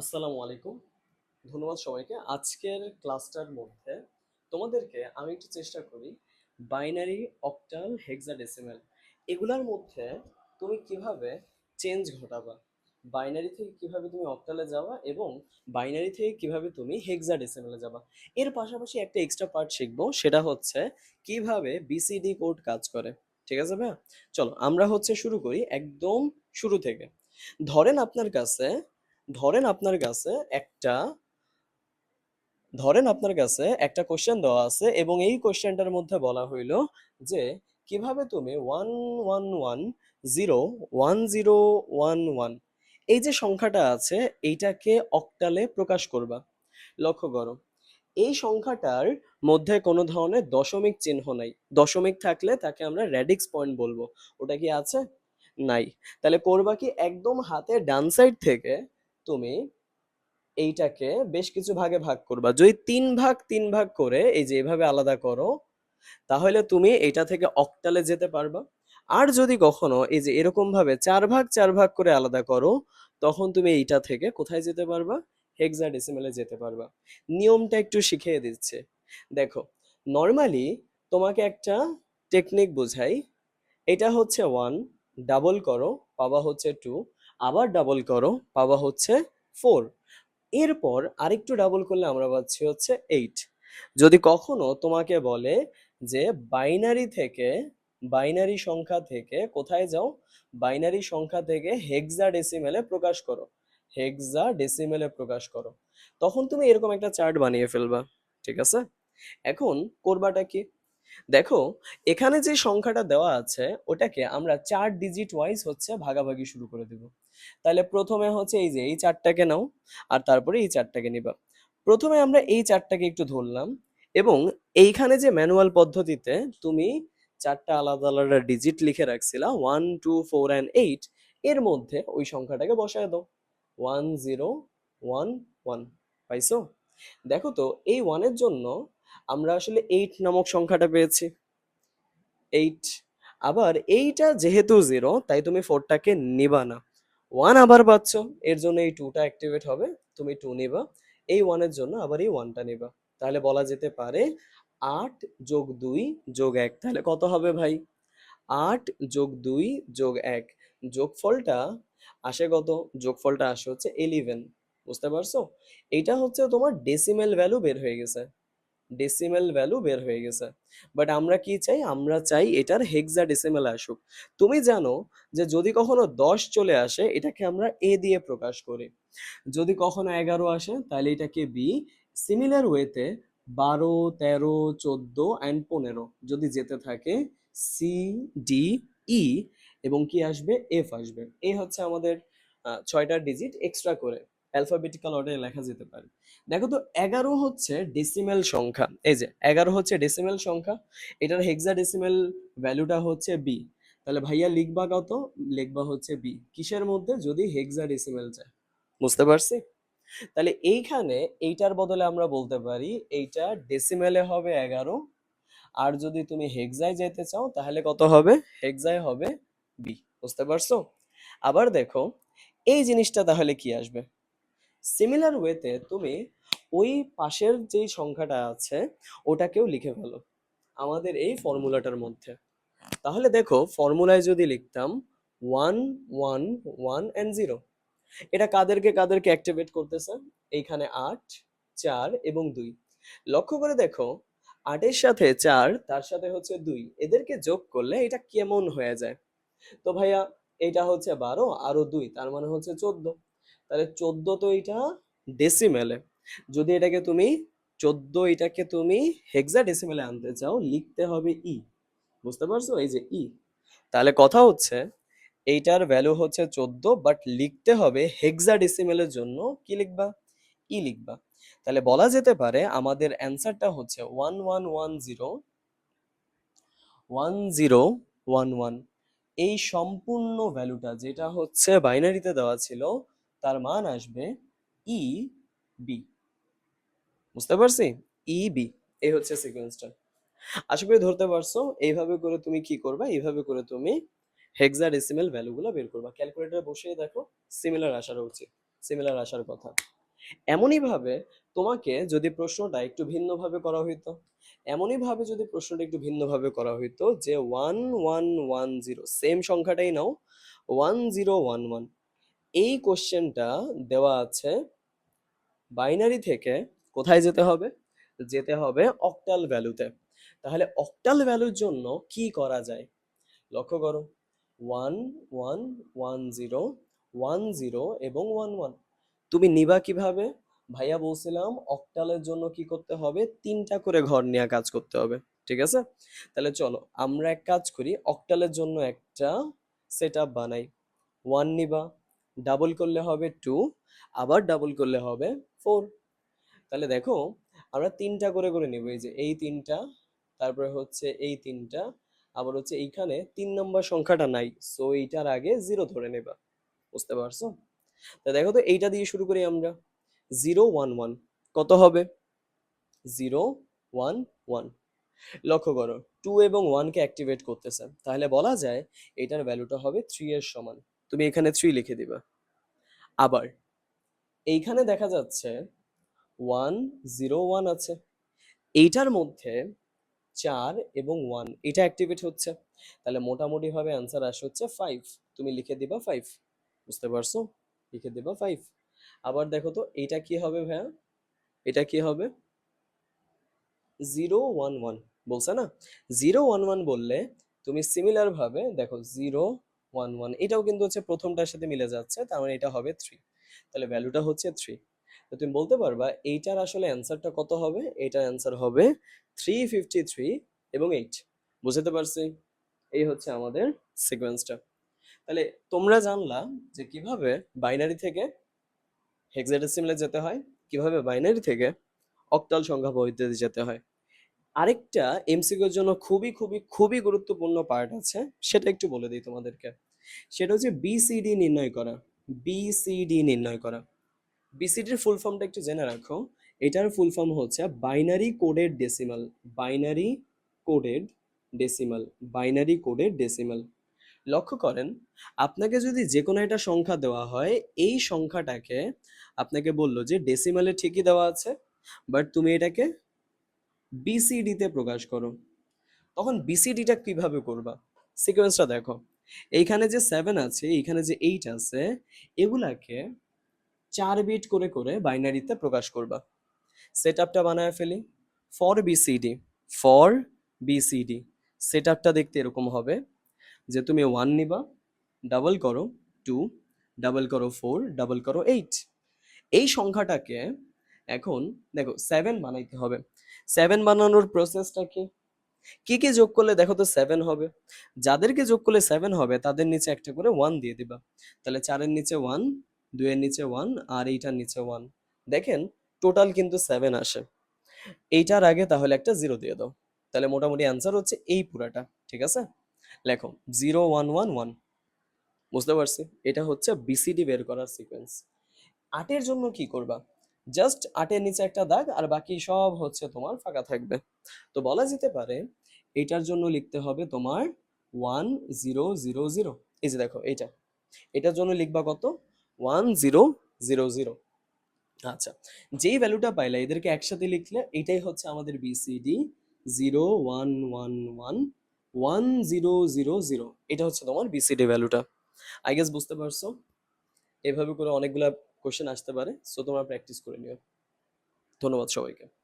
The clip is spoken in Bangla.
আসসালামু আলাইকুম। ধন্যবাদ সবাইকে। আজকের ক্লাসটার মধ্যে তোমাদেরকে আমি একটু চেষ্টা করি বাইনারি, অক্টাল, হেক্সাডেসিমেল এগুলার মধ্যে তুমি কীভাবে চেঞ্জ ঘটাবা? বাইনারি থেকে কীভাবে তুমি অক্টালে যাবা এবং বাইনারি থেকে কীভাবে তুমি হেক্সাডেসিমেলে যাবা? এর পাশাপাশি একটা এক্সট্রা পার্ট শিখব, সেটা হচ্ছে কীভাবে বিসিডি কোড কাজ করে। ঠিক আছে ভাইয়া? চলো, আমরা হচ্ছে শুরু করি একদম শুরু থেকে। ধরেন আপনার কাছে ধরেন আপনার কাছে একটা, ধরেন আপনার কাছে একটা কোশ্চেন দেওয়া আছে এবং এই কোশ্চেনটার মধ্যে বলা হইল যে, কীভাবে তুমি one one one zero one zero one one এই যে সংখ্যাটা আছে এইটাকে অক্টালে প্রকাশ করবা। লক্ষ্য করো, এই সংখ্যাটার মধ্যে কোনো ধরনের দশমিক চিহ্ন নাই। দশমিক থাকলে তাকে আমরা র্যাডিক্স পয়েন্ট বলব। ওটা কি আছে? নাই। তাহলে করবা কি একদম হাতে ডান সাইড থেকে তুমি এইটাকে বেশ কিছু ভাগে ভাগ করবা। যদি তিন ভাগ তিন ভাগ করে এই যে এভাবে আলাদা করো, তাহলে তুমি এটা থেকে অক্টালে যেতে পারবা। আর যদি কখনো এই যে এরকম ভাবে চার ভাগ চার ভাগ করে আলাদা করো, তখন তুমি এইটা থেকে কোথায় যেতে পারবা? হেক্সাডেসিমেলে যেতে পারবা। নিয়মটা একটু শিখিয়ে দিচ্ছে। দেখো নর্মালি তোমাকে একটা টেকনিক বোঝাই। এটা হচ্ছে ওয়ান ডাবল করো পাবা হচ্ছে টু আবার ডাবল করো পাবা হচ্ছে ফোর এরপর আরেকটু ডাবল করলে আমরা পাচ্ছি হচ্ছে এইট যদি কখনো তোমাকে বলে যে বাইনারি থেকে বাইনারি সংখ্যা থেকে কোথায় যাও বাইনারি সংখ্যা থেকে হেক্সা ডেসিমেলে প্রকাশ করো হেক্সা ডেসিমেলে প্রকাশ করো, তখন তুমি এরকম একটা চার্ট বানিয়ে ফেলবা, ঠিক আছে? এখন করবাটা কি? দেখো, এখানে যে সংখ্যাটা দেওয়া আছে, ওটাকে আমরা চার ডিজিট ওয়াইজ হচ্ছে ভাগাভাগি শুরু করে দেব। তাহলে প্রথমে হচ্ছে এই যে এই চারটাকে নাও, আর তারপরে এই চারটাকে নিবা। প্রথমে আমরা এই চারটাকে একটু ধরলাম, এবং এইখানে যে ম্যানুয়াল পদ্ধতিতে তুমি চারটা আলাদা আলাদা ডিজিট লিখে রাখছিলা one two four and eight এর মধ্যে ওই সংখ্যাটাকে বসায় দাও। ওয়ান জিরো ওয়ান ওয়ান পাইছো? দেখো তো, এই ওয়ানের জন্য আমরা আসলে এইট নামক সংখ্যাটা পেয়েছি। এইট আবার এইটা যেহেতু জিরো তাই তুমি ফোরটাকে নিবা না। ওয়ান আবার পাচ্ছ, এর জন্য এই টুটা অ্যাক্টিভেট হবে, তুমি টু নিবা। এই ওয়ানের জন্য আবার এই ওয়ানটা নিবা। তাহলে বলা যেতে পারে আট যোগ দুই যোগ এক। তাহলে কত হবে ভাই? আট যোগ দুই যোগ এক। যোগফলটা আসে কত? যোগফলটা আসে হচ্ছে এলিভেন বুঝতে পারছ? এইটা হচ্ছে তোমার ডেসিমেল ভ্যালু বের হয়ে গেছে। ডেসিমেল ভ্যালু বের হয়ে গেছে। বাট আমরা কি চাই? আমরা চাই এটার হেক্সা ডেসিমেল আসুক। তুমি জানো যে যদি কখনো দশ চলে আসে, এটাকে আমরা এ দিয়ে প্রকাশ করি। যদি কখনো এগারো আসে, তাহলে এটাকে বি সিমিলার ওয়েতে বারো, তেরো, চোদ্দ অ্যান্ড পনেরো যদি যেতে থাকে সি ডি ই এবং কি আসবে? এফ আসবে। এই হচ্ছে আমাদের ছয়টা ডিজিট এক্সট্রা করে। অ্যালফাবেটিক্যাল অর্ডারে লেখা যেতে পারে। দেখো তো, এগারো হচ্ছে ডেসিমেল সংখ্যা। এই যে, এগারো হচ্ছে ডেসিমেল সংখ্যা, এটার হেক্সা ডেসিমেল ভ্যালুটা হচ্ছে বি তাহলে ভাইয়া লিখবা কত? লিখবা হচ্ছে বি কিসের মধ্যে? যদি হেক্সা ডেসিমেল চায়। বুঝতে পারছি? তাহলে এইখানে এইটার বদলে আমরা বলতে পারি, এইটা ডেসিমেলে হবে এগারো, আর যদি তুমি হেক্সায় যেতে চাও, তাহলে কত হবে? হেক্সায় হবে বি বুঝতে পারছ? আবার দেখো, এই জিনিসটা তাহলে কি আসবে? সিমিলার ওয়েতে তুমি ওই পাশের যেই সংখ্যাটা আছে, ওটাকেও লিখে ফেলো। আমাদের এই ফর্মুলাটার মধ্যে। তাহলে দেখো ফর্মুলায় যদি লিখতাম one one one and zero এটা কাদেরকে কাদেরকে অ্যাক্টিভেট করতেছে? এইখানে আট, চার এবং দুই। লক্ষ্য করে দেখো, আটের সাথে চার, তার সাথে হচ্ছে দুই। এদেরকে যোগ করলে এটা কেমন হয়ে যায়? তো ভাইয়া, এটা হচ্ছে বারো, আরও দুই, তার মানে হচ্ছে চোদ্দ। তাহলে চোদ্দ তো এটা ডেসিমেলে যদি এটাকে তুমি চোদ্দ এটাকে তুমি হেক্সা ডেসিমেলে আনতে চাও, লিখতে হবে ই বুঝতে পারছ? এই যে ই তাহলে কথা হচ্ছে, এইটার ভ্যালু হচ্ছে চোদ্দ বাট লিখতে হবে হেক্সা ডেসিমেলের জন্য কি লিখবা? ই লিখবা। তাহলে বলা যেতে পারে, আমাদের অ্যান্সারটা হচ্ছে one one one zero one zero one one এই সম্পূর্ণ ভ্যালুটা যেটা হচ্ছে বাইনারিতে দেওয়া ছিল তার মান আসবে ই বি বুঝতে পারছি? ই বি এই হচ্ছে সিকোয়েন্সটা আশা করি ধরতে পারছ, এইভাবে করে তুমি কি করবা? এইভাবে করে তুমি হেক্সা ডেসিমেল ভ্যালুগুলো বের করবা। ক্যালকুলেটরে বসিয়ে দেখো সিমিলার আসার উচিত সিমিলার আসার কথা। এমনই ভাবে তোমাকে যদি প্রশ্নটা একটু ভিন্নভাবে করা হইতো এমনই ভাবে যদি প্রশ্নটা একটু ভিন্নভাবে করা হইতো যে one one one zero same সংখ্যাটাই নাও ওয়ান জিরো ওয়ান ওয়ান এই কোশ্চেনটা দেওয়া আছে বাইনারি থেকে কোথায় যেতে হবে? যেতে হবে অক্টাল ভ্যালুতে। তাহলে অক্টাল ভ্যালুর জন্য কি করা যায়? লক্ষ্য করো। One one one, zero one, zero এবং ওয়ান ওয়ান। তুমি নিবা কীভাবে? ভাইয়া বলছিলাম অক্টালের জন্য কি করতে হবে? তিনটা করে ঘর নিয়ে কাজ করতে হবে, ঠিক আছে? তাহলে চলো আমরা এক কাজ করি, অক্টালের জন্য একটা সেট বানাই। ওয়ান নিবা। ডাবল করলে হবে টু আবার ডাবল করলে হবে ফোর তাহলে দেখো, আমরা তিনটা করে করে নিব, এই যে এই তিনটা, তারপরে হচ্ছে এই তিনটা, আবার হচ্ছে এইখানে তিন নম্বর সংখ্যাটা নাই সো এইটার আগে জিরো ধরে নেবা, বুঝতে পারছ? তা দেখো তো, এইটা দিয়ে শুরু করি আমরা জিরো ওয়ান ওয়ান কত হবে? জিরো ওয়ান ওয়ান লক্ষ্য করো টু এবং ওয়ানকে অ্যাক্টিভেট করতেছে, তাহলে বলা যায় এটার ভ্যালুটা হবে থ্রি এর সমান। তুমি এখানে থ্রি লিখে দিবা। আবার, এইখানে দেখা যাচ্ছে ওয়ান জিরো ওয়ান আছে। এইটার মধ্যে চার এবং ওয়ান এটা অ্যাক্টিভেট হচ্ছে। তাহলে মোটামুটি ভাবে অ্যান্সার আসে হচ্ছে ফাইভ তুমি লিখে দিবা ফাইভ বুঝতে পারছ? লিখে দিবা ফাইভ আবার দেখো তো, এটা কি হবে ভাইয়া? এটা কি হবে? জিরো ওয়ান ওয়ান বলছে না? জিরো ওয়ান ওয়ান বললে তুমি সিমিলার ভাবে দেখো জিরো ওয়ান ওয়ান এটাও কিন্তু হচ্ছে প্রথমটার সাথে মিলে যাচ্ছে, তার মানে এটা হবে থ্রি তাহলে ভ্যালুটা হচ্ছে থ্রি তো তুমি বলতে পারবা, এইটার আসলে অ্যান্সারটা কত হবে? এইটার অ্যান্সার হবে থ্রি ফিফটি থ্রি এবং এইট বুঝতে পারছি? এই হচ্ছে আমাদের সিকোয়েন্সটা তাহলে তোমরা জানলা যে কীভাবে বাইনারি থেকে হেক্সাডেসিমালে যেতে হয়, কীভাবে বাইনারি থেকে অক্টাল সংখ্যা পদ্ধতিতে যেতে হয়। আরেকটা এমসিকিউর জন্য খুবই খুবই খুবই গুরুত্বপূর্ণ পার্ট আছে, সেটা একটু বলে দিই তোমাদেরকে। সেটা হচ্ছে বিসিডি নির্ণয় করা। বিসিডি নির্ণয় করা। বিসিডির ফুল ফর্মটা একটু জেনে রাখো। এটার ফুল ফর্ম হচ্ছে binary coded decimal binary coded decimal binary coded decimal লক্ষ্য করেন, আপনাকে যদি যে কোনো একটা সংখ্যা দেওয়া হয়, এই সংখ্যাটাকে আপনাকে বলল যে ডেসিমালে ঠিকই দেওয়া আছে বাট তুমি এটাকে বিসিডিতে প্রকাশ করো। তখন বিসিডিটা কীভাবে করবা? সিকোয়েন্সটা দেখো। এইখানে যে সেভেন আছে, এইখানে যে এইট আছে, এগুলাকে চার বিট করে করে বাইনারিতে প্রকাশ করবা। সেট আপটা বানায় ফেলি। For BCD for BCD set আপটা দেখতে এরকম হবে যে তুমি ওয়ান নিবা ডাবল করো টু ডাবল করো ফোর ডাবল করো এইট এই সংখ্যাটাকে এখন দেখো সেভেন বানাইতে হবে। সেভেন বানানোর প্রসেসটা কি? কি কি যোগ করলে দেখো তো সেভেন হবে। যাদেরকে যোগ করলে সেভেন হবে, তাদের নিচে একটা করে ওয়ান দিয়ে দিবা। তাহলে চারের নিচে ওয়ান দুইয়ের নিচে ওয়ান আর এইটার নিচে ওয়ান দেখেন টোটাল কিন্তু সেভেন আসে। এইটার আগে তাহলে একটা জিরো দিয়ে দাও। তাহলে মোটামুটি অ্যান্সার হচ্ছে এই পুরাটা, ঠিক আছে? লেখো জিরো ওয়ান ওয়ান ওয়ান বুঝতে পারছি? এটা হচ্ছে বিসিডি বের করার সিকোয়েন্স আটের জন্য কি করবা? জাস্ট আটের নিচে একটা দাগ আর বাকি সব হচ্ছে তোমার ফাঁকা থাকবে। তো বলা যেতে পারে এটার জন্য লিখতে হবে তোমার ওয়ান জিরো জিরো জিরো এই যে দেখো এটা এটার জন্য লিখবা কত? ওয়ান জিরো জিরো জিরো আচ্ছা যেই ভ্যালুটা পাইলা, এদেরকে একসাথে লিখলে এটাই হচ্ছে আমাদের BCD zero one one one one zero zero zero এটা হচ্ছে তোমার বিসিডি ভ্যালুটা আই গেস বুঝতে পারছ? এভাবে করে অনেকগুলা কোশ্চেন আসতে পারে সো তোমরা প্র্যাকটিস করে নিও। ধন্যবাদ সবাইকে।